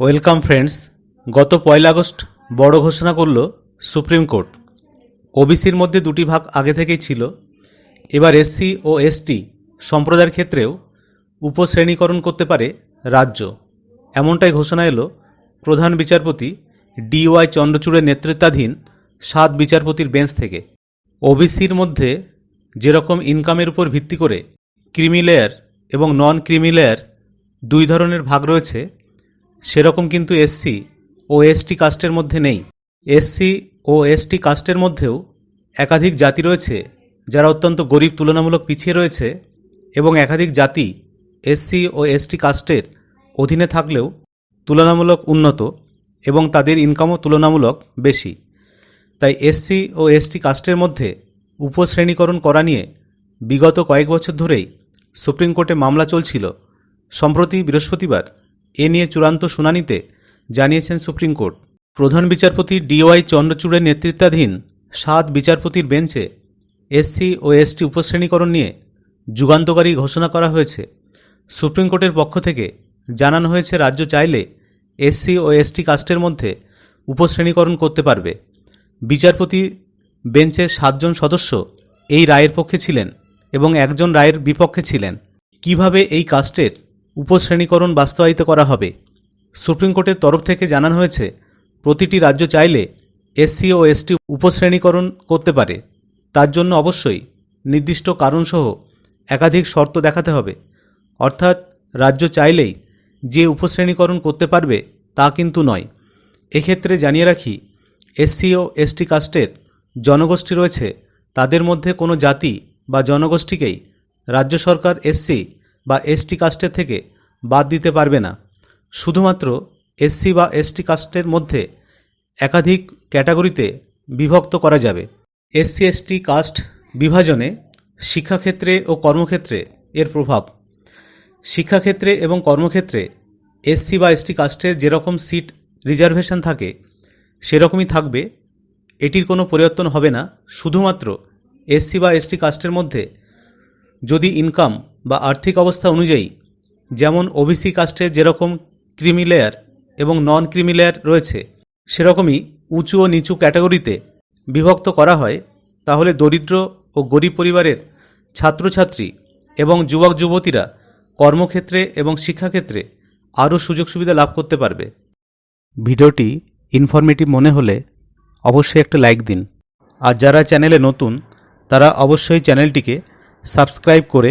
Welcome friends, গত পয়লা August বড় ঘোষণা করল সুপ্রিম কোর্ট। ওবিসির মধ্যে দুটি ভাগ আগে থেকেই ছিল। এবার এসসি ও এসটি সম্প্রদায়ের ক্ষেত্রেও উপশ্রেণীকরণ করতে পারে রাজ্য। এমনটাই ঘোষণা এলো প্রধান বিচারপতি ডিওয়াই চন্দ্রচূড়ের নেতৃত্বাধীন সাত বিচারপতির বেঞ্চ থেকে। ওবিসির মধ্যে যেরকম ইনকামের উপর ভিত্তি করে ক্রিমি লেয়ার এবং নন ক্রিমি লেয়ার দুই ধরনের ভাগ রয়েছে সেরকম কিন্তু এসসি ও এসটি কাস্টের মধ্যে নেই। এসসি ও এসটি কাস্টের মধ্যেও একাধিক জাতি রয়েছে যারা অত্যন্ত গরিব তুলনামূলক পিছিয়ে রয়েছে এবং একাধিক জাতি এসসি ও এসটি কাস্টের অধীনে থাকলেও তুলনামূলক উন্নত এবং তাদের ইনকামও তুলনামূলক বেশি। তাই এসসি ও এসটি কাস্টের মধ্যে উপশ্রেণীকরণ করা নিয়ে বিগত কয়েক বছর ধরেই সুপ্রিম কোর্টে মামলা চলছিল। সম্প্রতি বৃহস্পতিবার এ নিয়ে চূড়ান্ত শুনানিতে জানিয়েছেন সুপ্রিম কোর্ট। প্রধান বিচারপতি ডিওয়াই চন্দ্রচূড়ের নেতৃত্বাধীন সাত বিচারপতির বেঞ্চে এসসি ও এসটি উপশ্রেণীকরণ নিয়ে যুগান্তকারী ঘোষণা করা হয়েছে। সুপ্রিম কোর্টের পক্ষ থেকে জানানো হয়েছে, রাজ্য চাইলে এসসি ও এসটি কাস্টের মধ্যে উপশ্রেণীকরণ করতে পারবে। বিচারপতি বেঞ্চের সাতজন সদস্য এই রায়ের পক্ষে ছিলেন এবং একজন রায়ের বিপক্ষে ছিলেন। কীভাবে এই কাস্টের উপশ্রেণীকরণ বাস্তবায়িত করা হবে। সুপ্রিম কোর্টের তরফ থেকে জানানো হয়েছে, প্রতিটি রাজ্য চাইলে এসসি ও এসটি উপশ্রেণীকরণ করতে পারে। তার জন্য অবশ্যই নির্দিষ্ট কারণসহ একাধিক শর্ত দেখাতে হবে। অর্থাৎ রাজ্য চাইলেই যে উপশ্রেণীকরণ করতে পারবে তা কিন্তু নয়। এক্ষেত্রে জানিয়ে রাখি, এসসি ও এসটি কাস্টের জনগোষ্ঠী রয়েছে। তাদের মধ্যে কোনো জাতি বা জনগোষ্ঠীকেই রাজ্য সরকার এসসি বা এসটি কাস্টের থেকে বাদ দিতে পারবে না। শুধুমাত্র এসসি বা এসটি কাস্টের মধ্যে একাধিক ক্যাটাগরিতে বিভক্ত করা যাবে। এসসি এসটি কাস্ট বিভাজনে শিক্ষাক্ষেত্রে ও কর্মক্ষেত্রে এর প্রভাব। শিক্ষাক্ষেত্রে এবং কর্মক্ষেত্রে এসসি বা এসটি কাস্টের যেরকম সিট রিজার্ভেশন থাকে, সেরকমই থাকবে। এটির কোনো পরিবর্তন হবে না। শুধুমাত্র এসসি বা এসটি কাস্টের মধ্যে যদি ইনকাম বা আর্থিক অবস্থা অনুযায়ী, যেমন ওবিসি কাস্টের যেরকম ক্রিমি লেয়ার এবং নন ক্রিমি লেয়ার রয়েছে, সেরকমই উঁচু ও নিচু ক্যাটাগরিতে বিভক্ত করা হয়, তাহলে দরিদ্র ও গরিব পরিবারের ছাত্রছাত্রী এবং যুবক যুবতীরা কর্মক্ষেত্রে এবং শিক্ষাক্ষেত্রে আরও সুযোগ সুবিধা লাভ করতে পারবে। ভিডিওটি ইনফরমেটিভ মনে হলে অবশ্যই একটা লাইক দিন। আর যারা চ্যানেলে নতুন, তারা অবশ্যই চ্যানেলটিকে সাবস্ক্রাইব করে